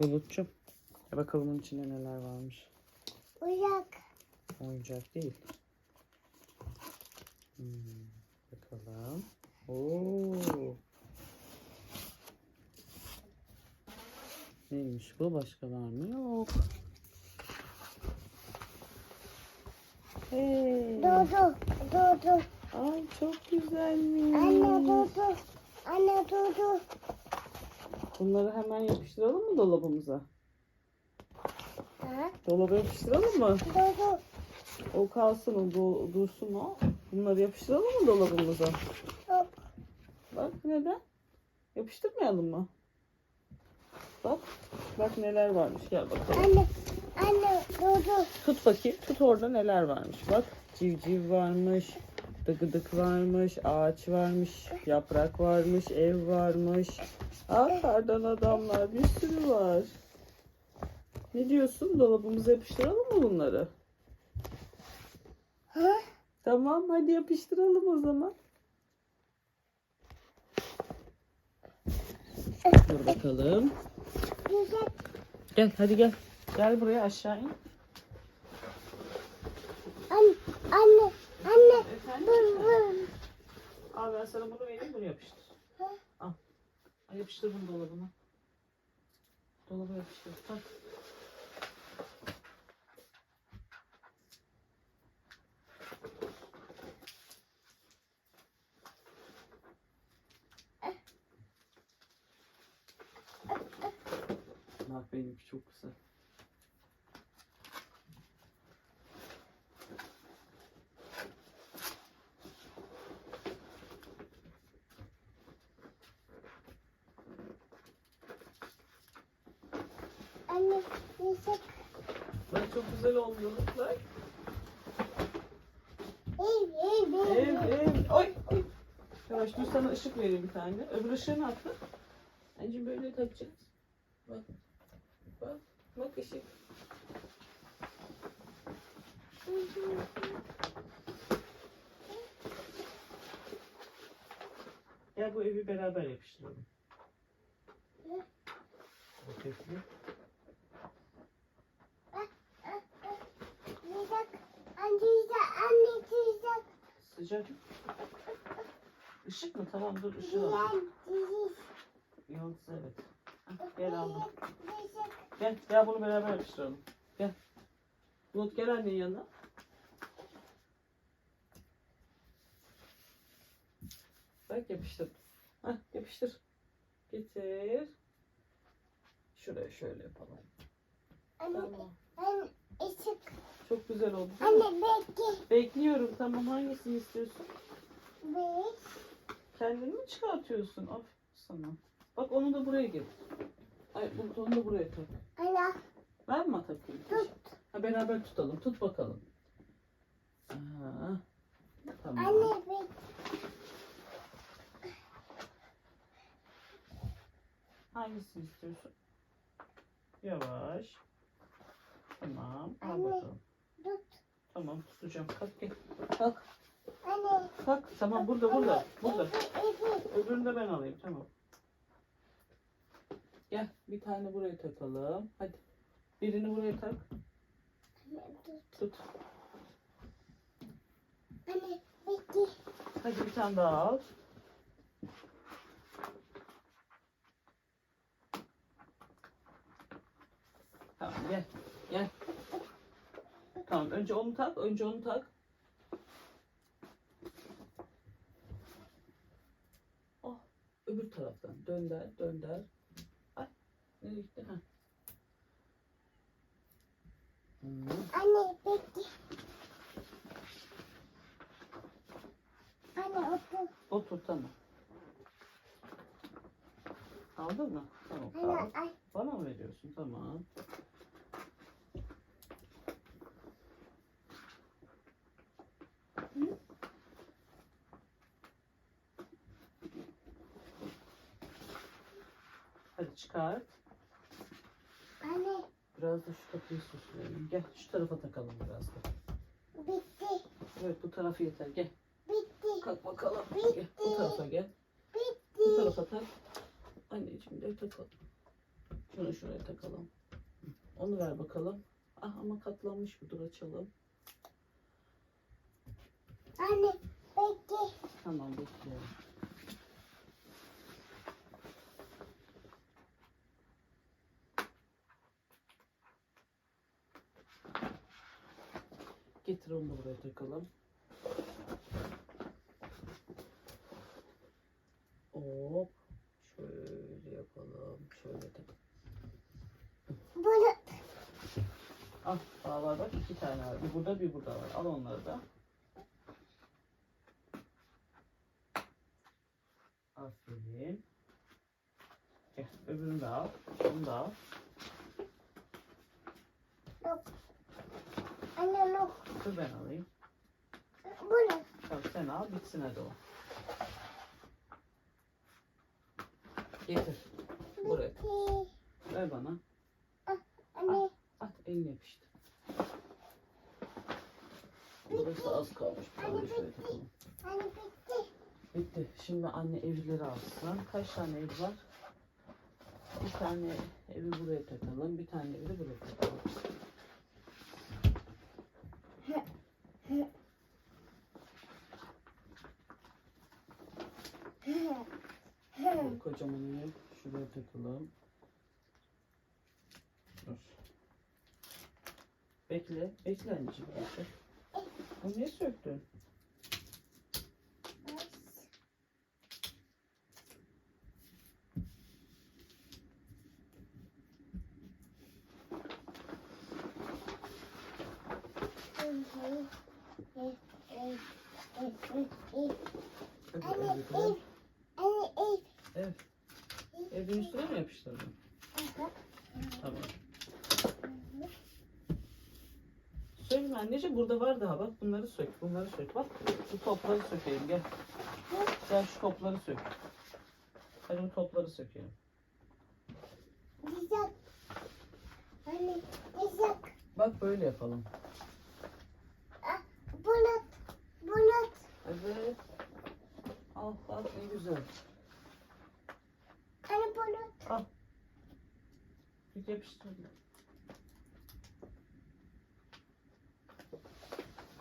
Bulutçum. E bakalım bunun içinde neler varmış. Uyak. Oyuncak değil. Hmm, bakalım. Oo. Neymiş bu? Başka var mı? Yok. Hey. Dudu. Dudu. Ay çok güzelmiş. Anne dudu. Anne dudu. Bunları hemen yapıştıralım mı dolabımıza? Ha? Dolaba yapıştıralım mı? Dudu. O kalsın, o do- dursun o. Bunları yapıştıralım mı dolabımıza? Yok. Bak neden? Yapıştırmayalım mı? Bak. Bak neler varmış. Gel bakalım. Anne. Anne dudu. Tut bakayım. Tut orada neler varmış. Bak. Civciv varmış. Dıgıdık varmış. Ağaç varmış. Yaprak varmış. Ev varmış. Aa kardan adamlar. Bir sürü var. Ne diyorsun? Dolabımıza yapıştıralım mı bunları? Ha? Tamam hadi yapıştıralım o zaman. Dur bakalım. Gel hadi gel. Gel buraya aşağı in. Anne. Anne. Anne. Dur. Al ben sana bunu vereyim bunu yapıştır. Al. Al yapıştır bunu dolabına. Dolaba yapıştır. Bak. Bak benimki çok güzel. Anne. Güzel. Bak çok güzel oldu. Bak. Ev ev Ev ev. ev. Oy oy. Yavaş dur sana ışık vereyim bir tane. Öbür ışığını attı. Bence böyle takacağız. Bak. Bak. Bak ışık. Gel bu evi beraber yapıştıralım. Bakayım. Güzel. Anne güzel. Anne güzel. Sıcak. Mı? Tamam dur ışığı Güzel. al. Yıldız evet. Hah, Gel aldım. Gel, gel bunu beraber yapıştıralım. Gel. Bulut gel annenin yanına. Bak yapıştır. Hah yapıştır. Getir. Şuraya şöyle yapalım. Anne. Tamam. Anne. Işık. Çok güzel oldu değil mi? Anne bekle. Bekliyorum tamam hangisini istiyorsun? Beş. Kendini mi çıkartıyorsun? Aferin sana. Bak onu da buraya getir. Ay onu da buraya tak. Ana. Ben mi takayım? Tut. Ha, beraber tutalım. Tut bakalım. Aa, tamam. Anne bekle. Hangisini istiyorsun? Yavaş. Tamam. Al Anne. bakalım. Tut. Tamam tutacağım. Kalk gel. Kalk. Anne. Kalk. Tamam burada burada. Burada. Öbürünü de ben alayım. Tamam. Gel bir tane buraya takalım. Hadi. Birini buraya tak. Tut. Tut. Anne bekle. Hadi bir tane daha al. Tamam gel. Gel. Tamam önce onu tak. Önce onu tak. Dönder. Dönder. Ay. Nereye gitti? Ha. Anne bekle. Anne otur. Otur tamam. Aldın mı? Tamam. Anne. Bana mı veriyorsun? Tamam. Hadi çıkart. Anne Kapıyı süsleyelim. Gel şu tarafa takalım biraz da. bitti. Evet bu tarafı yeter. Gel. Bitti. Kalk bakalım. Gel. Bu tarafa gel. Bu Bitti. tarafa tak. Anneciğim de takalım. Şunu şuraya takalım. Onu ver bakalım. Ah ama katlanmış bu dur açalım. Anne bekle. Tamam bekliyorum. Getir onu da buraya takalım. Hop. Şöyle yapalım. Şöyle tak. Bunu Al var bak iki tane var. Bir burada bir burada var. Al onları da. Aferin. Gel öbürünü de al. Onu da al. yok. Anne yok. Dur ben alayım. Bunu. Tamam sen al bitsin hadi o. Getir. Buraya. Bitti. Ver bana. Anne At elini yapıştır. Burası az kalmış. Şöyle takalım. anne bitti. Bitti. Şimdi anne evleri alsın. Kaç tane ev var? Bir tane evi buraya takalım. Bir tane evi de buraya takalım. Böyle kocaman ev şuraya takalım. Dur. Bekle. Bekle anneciğim. Bekle. Bunu niye söktün? Hadi Anne evi koy. ev. Anne ev. Ev. Evin üstüne mi yapıştırdın? Tamam. Sökme anneciğim burada var daha bak bunları sök bunları sök bak şu topları sökelim gel. Gel şu topları sök. Hadi bu topları sökelim. Güzel. Anne güzel. Bak böyle yapalım. Ah, Bunu. Bunu. Evet. Al bak ne güzel. Anne bunu. Al. Bir yapıştır.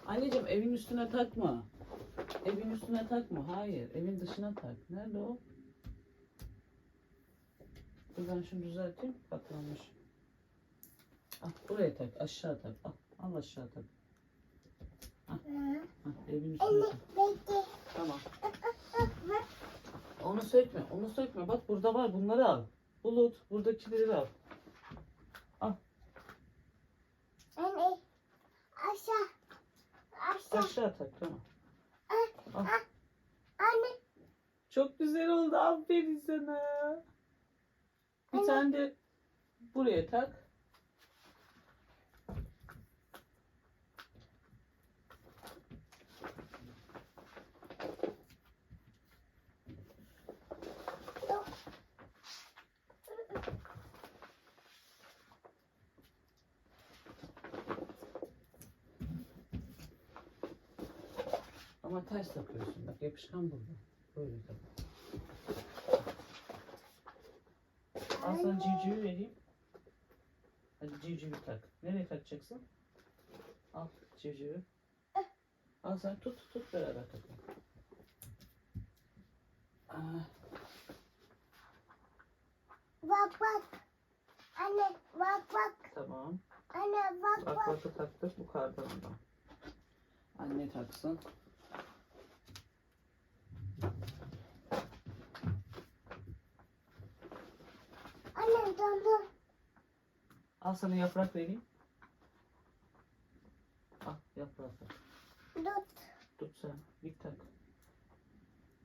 Anneciğim evin üstüne takma. Evin üstüne takma. Hayır. Evin dışına tak. Nerede o? Dur ben şunu düzelteyim. Katlanmış. Al buraya tak. Aşağı tak. Al, al aşağı tak. Ah, Hah, evin üstüne Anne tak. bekle. Tamam. Ah. Onu sökme. Onu sökme. Bak burada var. Bunları al. Bulut. Buradakileri al. Anne. Aşağı. Aşağı. Aşağı tak. Tamam. Al. Anne. Çok güzel oldu. Aferin sana. Bir Anne. tane de buraya tak. Ama ters takıyorsun. Bak yapışkan burada. Böyle tak. Al sana civcivi vereyim. Hadi civcivi tak. Nereye takacaksın? Al civcivi. Al sen tut tut beraber takalım. Ah, Bak bak. Anne bak bak. tamam. Anne bak Bak bak. bakı taktık bu kardanından. Anne taksın. Anne dondu. Al sana yaprak vereyim. Al yaprak ver. Tut. Tut sen. Dik tak.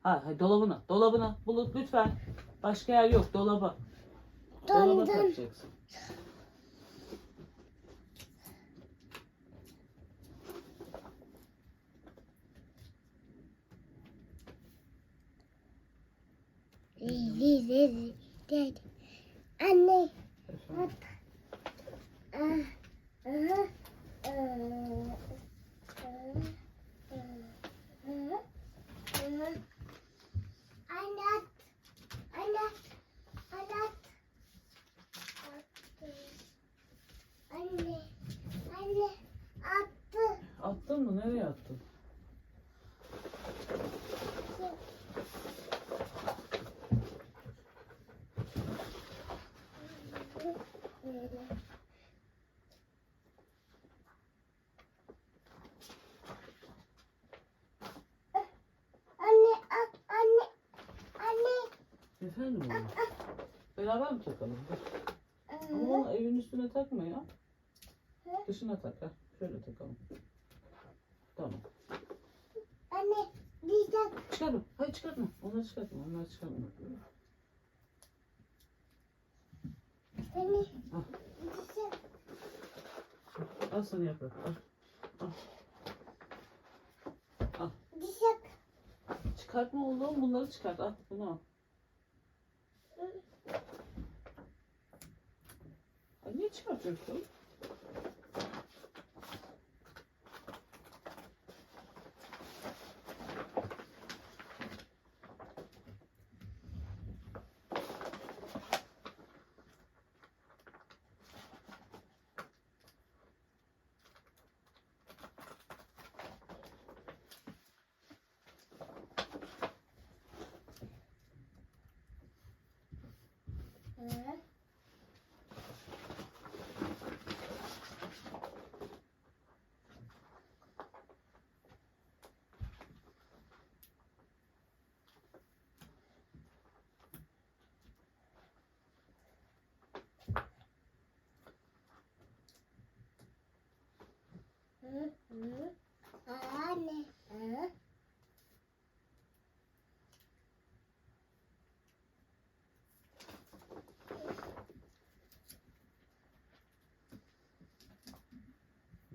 Ha, ha dolabına. Dolabına. Bulut lütfen. Başka yer yok. Dolaba. Dolaba Dondum. takacaksın. Anne. Efendim? Uh, uh, uh. Efendim oğlum? Beraber mi takalım? Ama onu evin üstüne takma ya. Dışına tak ha. Şöyle takalım. Tamam. Anne, diyecek. Çıkarma. Hayır çıkartma. Onları çıkartma. Onları çıkartma. Anne, diyecek. Al sana yaprak. Al. Diyecek. Çıkartma oğlum. Bunları çıkart. Al bunu al. Ay, niye çıkartıyorsun? Hı?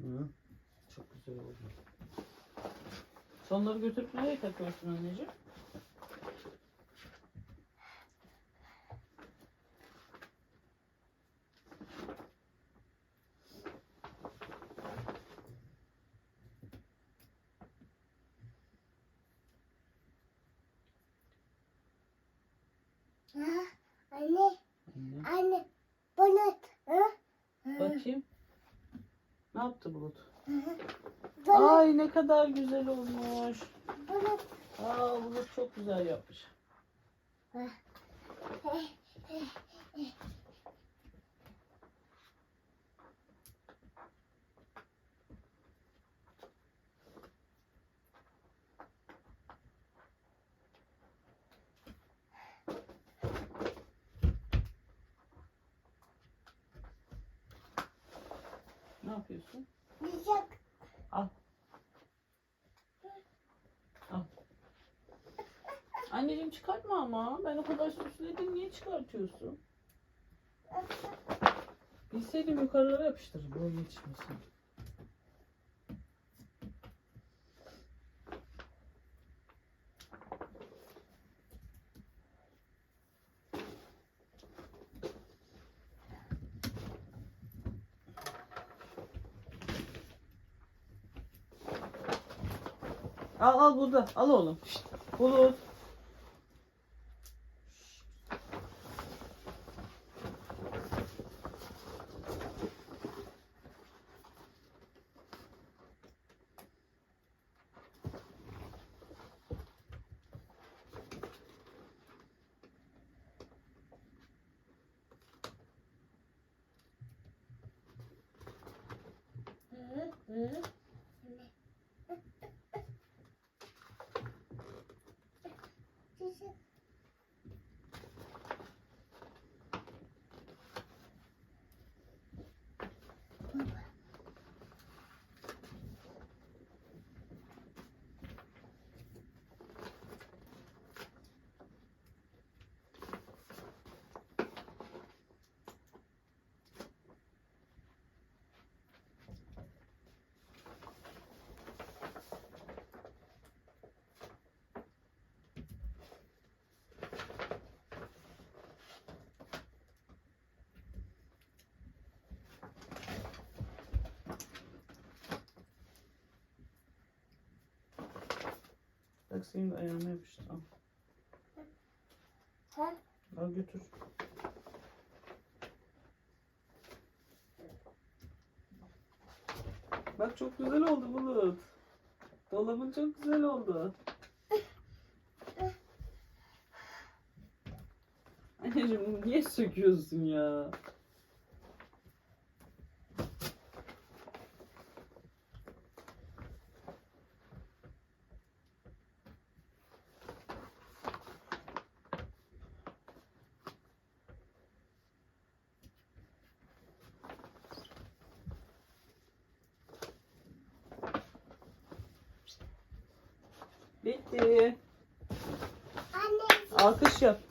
Hı. Çok güzel oldu. Sonları götürüp nereye takıyorsun anneciğim? Ha, Anne, Anne. anne. Bunu. Hı? Hı. Bakayım. Ne yaptı Bulut? Ay ne kadar güzel olmuş. Bunu. Aa Bulut çok güzel yapmış. Ne yapıyorsun? Diyecek. Al. Al. Anneciğim çıkartma ama. Ben o kadar süsledim. Niye çıkartıyorsun? Bilseydim yukarılara yapıştırırım. Böyle yetişmesin. Al al burada. Al oğlum. Şşt, Bulut. Hı Bak senin ayağına yapıştı. Al. Ha? Al götür. Bak çok güzel oldu Bulut. Dolabın çok güzel oldu. Anneciğim niye söküyorsun ya? Bitti. Alkış yap.